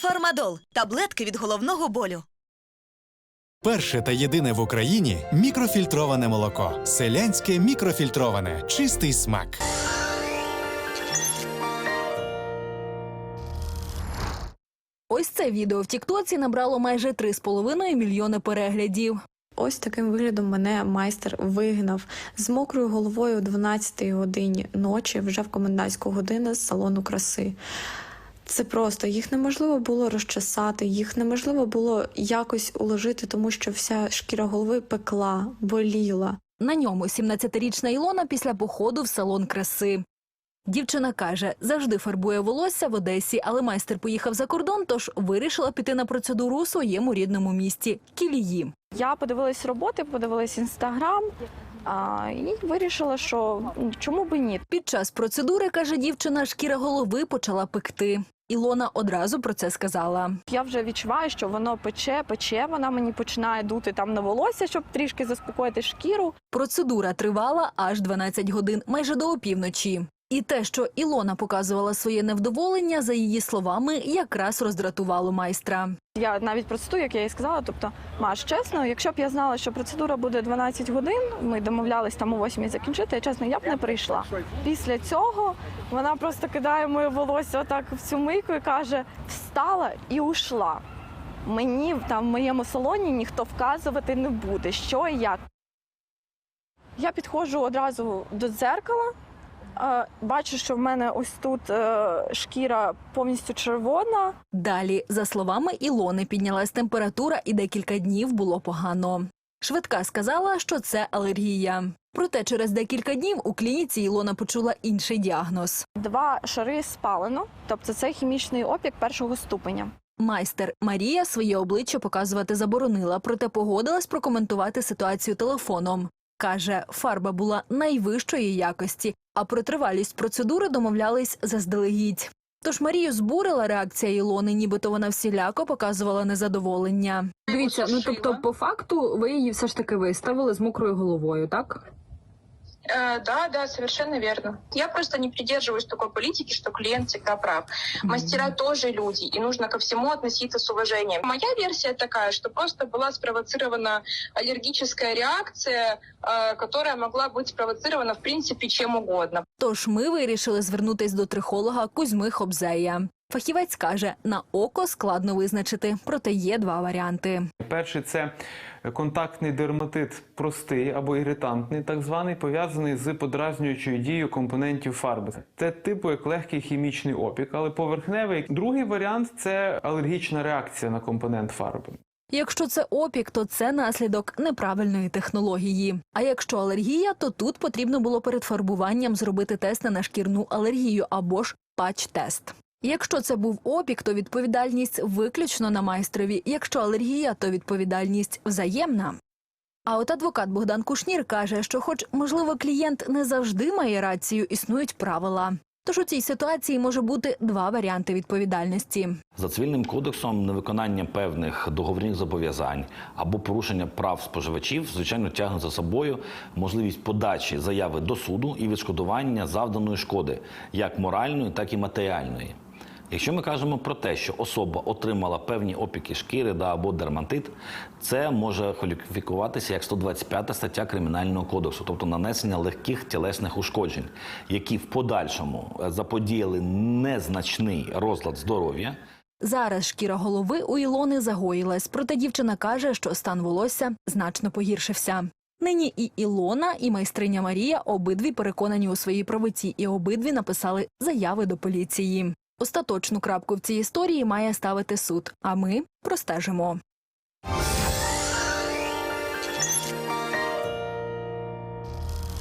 Фармадол таблетки від головного болю. Перше та єдине в Україні мікрофільтроване молоко. Селянське мікрофільтроване. Чистий смак. Ось це відео в Тіктоці набрало майже 3,5 мільйони переглядів. Ось таким виглядом мене майстер вигнав з мокрою головою о 12 годині ночі, вже в комендантську годину з салону краси. Це просто їх неможливо було розчесати, їх неможливо було якось уложити, тому що вся шкіра голови пекла, боліла. На ньому 17-річна Ілона після походу в салон краси. Дівчина каже, завжди фарбує волосся в Одесі, але майстер поїхав за кордон, тож вирішила піти на процедуру у своєму рідному місті Кілії. Я подивилась роботи, подивилась інстаграм а, і вирішила, що чому би ні. Під час процедури, каже дівчина, шкіра голови почала пекти. Ілона одразу про це сказала. Я вже відчуваю, що воно пече, пече. Вона мені починає дути там на волосся, щоб трішки заспокоїти шкіру. Процедура тривала аж 12 годин, майже до опівночі. І те, що Ілона показувала своє невдоволення, за її словами, якраз роздратувало майстра. Я навіть процитую, як я їй сказала. Тобто, Маш, чесно, якщо б я знала, що процедура буде 12 годин, ми домовлялись там о 8 закінчити, я чесно, я б не прийшла. Після цього вона просто кидає моє волосся отак в цю мийку і каже: встала і ушла. Мені там в моєму салоні ніхто вказувати не буде, що і як. Я підходжу одразу до дзеркала. Бачу, що в мене ось тут е, шкіра повністю червона. Далі, за словами Ілони, піднялась температура і декілька днів було погано. Швидка сказала, що це алергія. Проте через декілька днів у клініці Ілона почула інший діагноз. Два шари спалено, тобто це хімічний опік першого ступеня. Майстер Марія своє обличчя показувати заборонила, проте погодилась прокоментувати ситуацію телефоном. Каже, фарба була найвищої якості, а про тривалість процедури домовлялись заздалегідь. Тож Марію збурила реакція Ілони, нібито вона всіляко показувала незадоволення. Дивіться, ну тобто, по факту, ви її все ж таки виставили з мокрою головою, так? Э, да, да, совершенно верно. Я просто не придерживаюсь такой политики, что клиент всегда прав. Мастера тоже люди, и нужно ко всему относиться с уважением. Моя версия такая, что просто была спровоцирована аллергическая реакция, э, которая могла быть спровоцирована в принципе чем угодно. Тож ми вирішили звернутись до трихолога Кузьми Хобзея. Фахівець каже, на око складно визначити, проте є два варіанти. Перший це контактний дерматит простий або іритантний, так званий, пов'язаний з подразнюючою дією компонентів фарби. Це типу як легкий хімічний опік, але поверхневий. Другий варіант це алергічна реакція на компонент фарби. Якщо це опік, то це наслідок неправильної технології. А якщо алергія, то тут потрібно було перед фарбуванням зробити тест на шкірну алергію або ж патч-тест. Якщо це був опік, то відповідальність виключно на майстрові. Якщо алергія, то відповідальність взаємна. А от адвокат Богдан Кушнір каже, що, хоч можливо, клієнт не завжди має рацію, існують правила. Тож у цій ситуації може бути два варіанти відповідальності. За цивільним кодексом невиконання певних договірних зобов'язань або порушення прав споживачів, звичайно, тягне за собою можливість подачі заяви до суду і відшкодування завданої шкоди, як моральної, так і матеріальної. Якщо ми кажемо про те, що особа отримала певні опіки шкіри да, або дерматит, це може кваліфікуватися як 125 стаття Кримінального кодексу, тобто нанесення легких тілесних ушкоджень, які в подальшому е, заподіяли незначний розлад здоров'я. Зараз шкіра голови у Ілони загоїлась, проте дівчина каже, що стан волосся значно погіршився. Нині і Ілона, і майстриня Марія обидві переконані у своїй правоті, і обидві написали заяви до поліції. Остаточну крапку в цій історії має ставити суд, а ми простежимо.